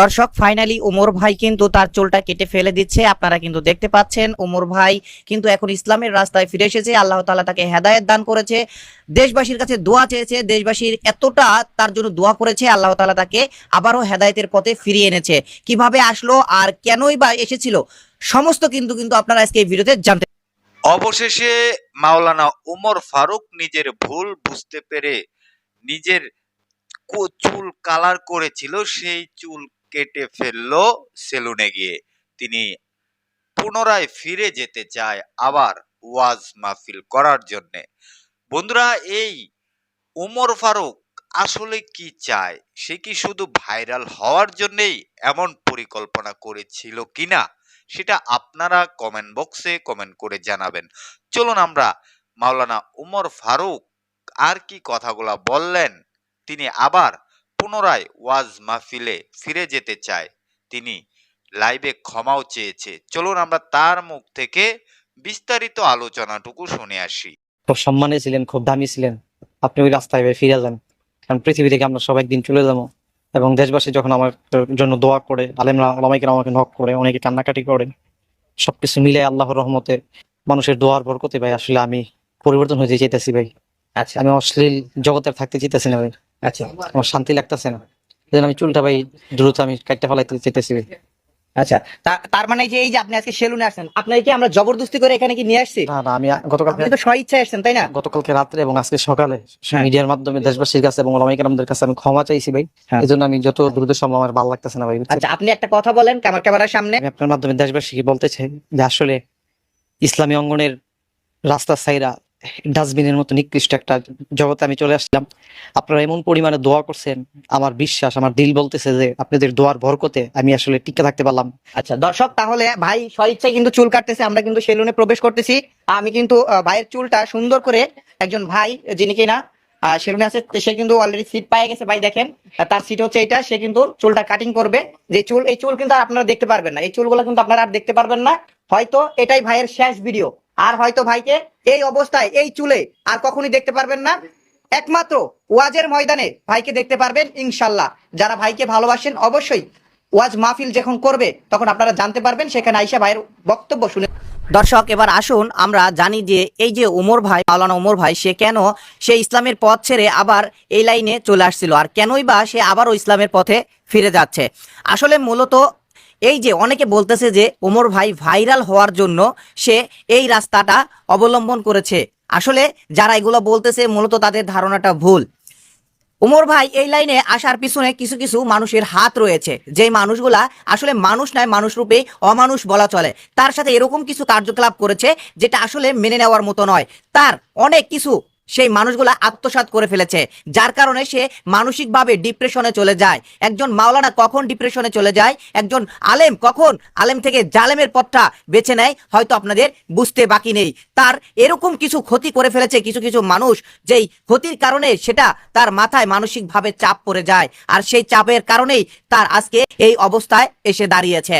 দর্শক ফাইনালি ওমর ভাই কিন্তু তার চুলটা কেটে ফেলে দিচ্ছে। আপনারা কিন্তু দেখতে পাচ্ছেন ওমর ভাই কিন্তু এখন ইসলামের রাস্তায় ফিরে এসেছে। আল্লাহ তাআলা তাকে হেদায়েত দান করেছে। দেশবাসীর কাছে দোয়া চেয়েছে। দেশবাসীর এতটা তার জন্য দোয়া করেছে। আল্লাহ তালা তাকে আবারও হেদায়েতের পথে ফিরিয়ে এনেছে। কীভাবে আসলো আর কেনই বা এসেছিল, সমস্ত কিন্তু কিন্তু আপনারা আজকে এই ভিডিওতে জানতে অবশেষে মাওলানা উমর ফারুক নিজের ভুল বুঝতে পেরে নিজের চুল কালার করেছিল, সেই চুল কেটে ফেলল সেলুনে গিয়ে। তিনি পুনরায় ফিরে যেতে চায় আবার ওয়াজ মাহফিল করার জন্যে। বন্ধুরা, এই উমর ফারুক আসলে কি চায়? সে কি শুধু ভাইরাল হওয়ার জন্যেই এমন পরিকল্পনা করেছিল কিনা? সেটা আপনারা কমেন্ট বক্সে কমেন্ট করে জানাবেন। চলুন আমরা মাওলানা উমর ফারুক আর কি কথাগুলা বললেন তিনি আবার পুনরায় ওয়াজ মাহফিলে ফিরে যেতে চায়। তিনি লাইভে ক্ষমাও চেয়েছে। চলুন আমরা তার মুখ থেকে বিস্তারিত আলোচনাটুকু শুনে আসি। খুব সম্মানে ছিলেন, খুব দামি ছিলেন। আপনি ওই রাস্তায় ফিরে যান। কারণ পৃথিবী থেকে আমরা সবাই একদিন চলে যাব। এবং দেশবাসী যখন আমার জন্য দোয়া করে, আলেমরা আলামাইকে আমাকে নক করে, অনেকে কান্নাকাটি করে, সবকিছু মিলে আল্লাহর রহমতে মানুষের দোয়ার বরকতে ভাই, আসলে আমি পরিবর্তন হয়ে চাইতেছি ভাই। আচ্ছা আমি অশ্লীল জগতের থাকতে চাইতেছি না ভাই। আচ্ছা আমার শান্তি লাগতেছে না। আমি চুলটা ভাই দ্রুত আমি কাটতে ফেলাইতে চাইতেছি আচ্ছা তার মানে যে এই যে আপনি আজকে সেলুনে কি আমরা জবরদস্তি করে এখানে কি নিয়ে আসছি? না না আমি গতকাল তো স্ব ইচ্ছায় আসছেন তাই না? গতকালকে রাত্রে এবং আজকে সকালে হ্যাঁ। মিডিয়ার মাধ্যমে দেশবাসীর কাছে এবং আমি ক্ষমা চাইছি ভাই। হ্যাঁ। এই জন্য আমি যত দ্রুত সম্ভব আমার ভালো লাগতেছে না ভাই আচ্ছা আপনি একটা কথা বলেন আমার ক্যামেরার সামনে। আমি আপনার মাধ্যমে দেশবাসীকে বলতে চাই যে আসলে ইসলামী অঙ্গনের রাস্তা সাইরা ডাস্টবিনের মতো নিকৃষ্ট একটা জগতে আমি চলে আসলাম। আপনারা এমন পরিমাণে দোয়া করছেন, আমার বিশ্বাস, আমার দিল বলতেছে যে আপনাদের দোয়ার বরকতে আমি আসলে টিকে থাকতে পারলাম। আচ্ছা দর্শক, তাহলে ভাই স্বইচ্ছায় কিন্তু চুল কাটতেছে, আমরা কিন্তু সেলুনে প্রবেশ করতেছি। আমি কিন্তু ভাইয়ের চুলটা সুন্দর করে একজন ভাই, যিনি কিনা সেলুনে আছে সে কিন্তু অলরেডি সিট পেয়ে গেছে, ভাই দেখেন। তার সিট হচ্ছে এটা সে কিন্তু চুলটা কাটিং করবে। যে চুল, এই চুল কিন্তু আপনারা দেখতে পারবেন না, এই চুলগুলো কিন্তু আপনারা আর দেখতে পারবেন না। হয়তো এটাই ভাইয়ের শেষ ভিডিও আর হয়তো ভাইকে এই অবস্থায় এই চুলে আর কখনই দেখতে পারবেন না। একমাত্র ওয়াজের ময়দানে ভাইকে দেখতে পারবেন ইনশাল্লাহ। যারা ভাইকে ভালোবাসেন অবশ্যই ওয়াজ মাহফিল যখন করবে, তখন আপনারা জানতে পারবেন, সেখানে আইসা ভাইয়ের বক্তব্য শুনে দর্শক, এবার আসুন, আমরা জানি যে এই যে ওমর ভাই, মাওলানা ওমর ভাই, সে কেন সে ইসলামের পথ ছেড়ে আবার এই লাইনে চলে আসছিল, আর কেনই বা সে আবারও ইসলামের পথে ফিরে যাচ্ছে? আসলে মূলত এই যে অনেকে বলতেছে যে ওমর ভাই ভাইরাল হওয়ার জন্য সে এই রাস্তাটা অবলম্বন করেছে। আসলে যারা এগুলো বলতেছে মূলত তাদের ধারণাটা ভুল। উমর ভাই এই লাইনে আসার পিছনে কিছু কিছু মানুষের হাত রয়েছে। যে মানুষগুলা আসলে মানুষ নয়, মানুষ রূপে অমানুষ বলা চলে। তার সাথে এরকম কিছু কার্যকলাপ করেছে যেটা আসলে মেনে নেওয়ার মতো নয়। তার অনেক কিছু সেই মানুষগুলা আত্মসাৎ করে ফেলেছে, যার কারণে সে মানসিকভাবে ডিপ্রেশনে চলে যায়। একজন মাওলানা কখন ডিপ্রেশনে চলে যায়? একজন আলেম কখন আলেম থেকে জালেমের পথটা বেছে নেয়? হয়তো আপনাদের বুঝতে বাকি নেই। তার এরকম কিছু ক্ষতি করে ফেলেছে কিছু কিছু মানুষ, যেই ক্ষতির কারণে সেটা তার মাথায় মানসিকভাবে চাপ পড়ে যায়। আর সেই চাপের কারণেই তার আজকে এই অবস্থায় এসে দাঁড়িয়েছে।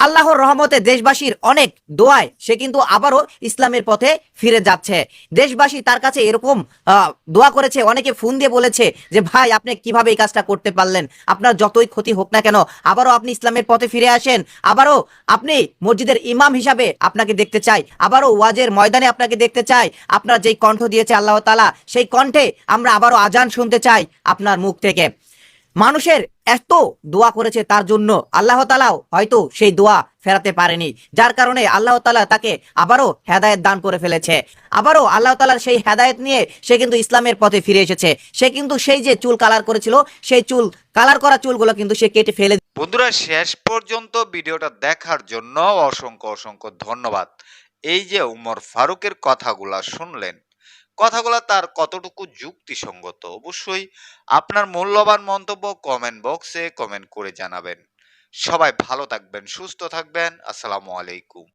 আল্লাহর রহমতে দেশবাসীর অনেক দোয়ায় সে কিন্তু আবারও ইসলামের পথে ফিরে যাচ্ছে। দেশবাসী তার কাছে এরকম দোয়া করেছে, অনেকে ফোন দিয়ে বলেছে যে, ভাই, আপনি কীভাবে এই কাজটা করতে পারলেন? আপনার যতই ক্ষতি হোক না কেন, আবারও আপনি ইসলামের পথে ফিরে আসেন। আবারও আপনি মসজিদের ইমাম হিসাবে আপনাকে দেখতে চাই। আবারও ওয়াজের ময়দানে আপনাকে দেখতে চাই। আপনার যেই কণ্ঠ দিয়েছে আল্লাহ তালা সেই কণ্ঠে আমরা আবারও আজান শুনতে চাই আপনার মুখ থেকে। মানুষের এত দোয়া করেছে তার জন্য আল্লাহ তালাও হয়তো সেই দোয়া ফেরাতে পারেনি। যার কারণে আল্লাহ তালা তাকে আবারও হেদায়েত দান করে ফেলেছে। আবারও আল্লাহ তালার সেই হেদায়েত নিয়ে সে কিন্তু ইসলামের পথে ফিরে এসেছে। সে কিন্তু সেই যে চুল কালার করেছিল, সেই চুল, কালার করা চুলগুলো কিন্তু সে কেটে ফেলে বন্ধুরা, শেষ পর্যন্ত ভিডিওটা দেখার জন্য অসংখ্য অসংখ্য ধন্যবাদ। এই যে উমর ফারুকের কথাগুলা শুনলেন কথাগুলা তার কতটুকু যুক্তিসঙ্গত অবশ্যই আপনার মূল্যবান মন্তব্য কমেন্ট বক্সে কমেন্ট করে জানাবেন। সবাই ভালো থাকবেন, সুস্থ থাকবেন, আসসালামু আলাইকুম।